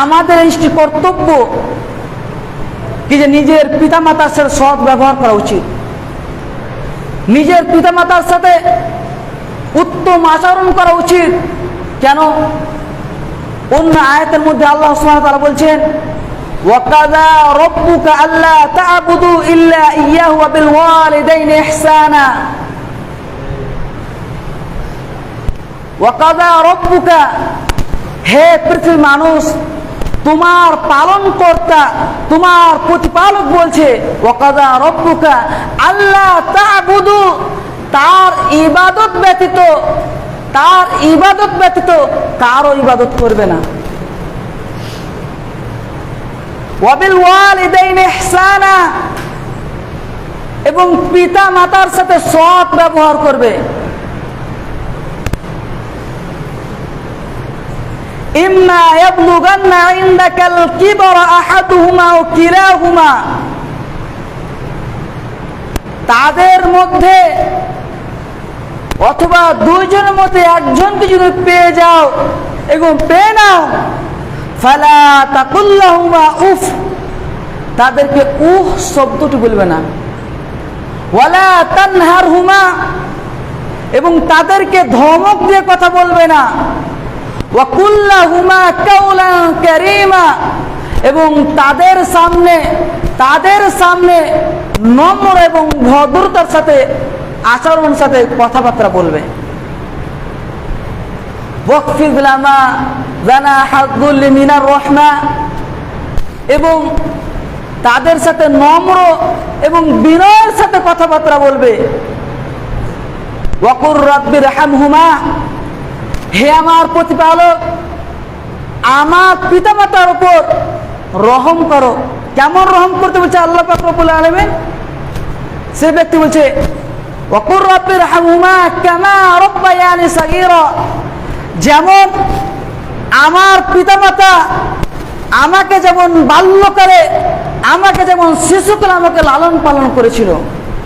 আমাদের একটি কর্তব্য কি যে নিজের পিতামাতার সাথে সৎ ব্যবহার করা উচিত? নিজের পিতামাতার সাথে উত্তম আচরণ করা উচিত। কেন? অন্য আয়াতের মধ্যে আল্লাহ তাআলা বলছেন, ওয়াকাযা রাব্বুকা আল্লা তা'বুদু ইল্লা হে পৃথিবীর মানুষ তোমার পালন কর্তা তোমার প্রতিপালক বলছে ওয়াকাযা রাব্বুকা আল্লা তা'বুদু। তার ইবাদত ব্যতীত, তার ইবাদত ব্যতীত কারও ইবাদত করবে না। ওয়াবিল ওয়ালিদাইন ইহসানা, এবং পিতা মাতার সাথে সৎ ব্যবহার করবে। ইম্মা ইয়াবলুগান্না ইনদাকাল কিবরা আহাদুহুমা আও কিলাহুমা। তাদের মধ্যে অথবা দুইজনের মধ্যে একজনকে যদি পেয়ে যাও এবং পেয়ে নাও। ফালা তাকুল্লাহুমা উফ, তাদেরকে উহ শব্দটি বলবে না। ওয়ালা তানহার হুমা এবং তাদেরকে ধমক দিয়ে কথা বলবে না। হুমা কারিমা। এবং তাদের সামনে তাদের সামনে নম্র এবং ভদ্রতার সাথে আচরণ সাথে কথাবার্তা বলবে। এবং তাদের সাথে নম্র এবং বিনয়ের সাথে কথাবার্তা বলবে। ওয়াকুর রব্বির হামহুমা হে আমার প্রতিপালক, আমার পিতামাতার উপর রহম করো। কেমন রহম করতে বলছে আল্লাহ পাক রব্বুল সে ব্যক্তি বলছে, ওয়াকুর রব্বির হামহুমা কামা রব্বায়ানি সাগীরা। যেমন আমার পিতামাতা আমাকে যেমন বাল্যকালে আমাকে যেমন শিশুকালে আমাকে লালন পালন করেছিল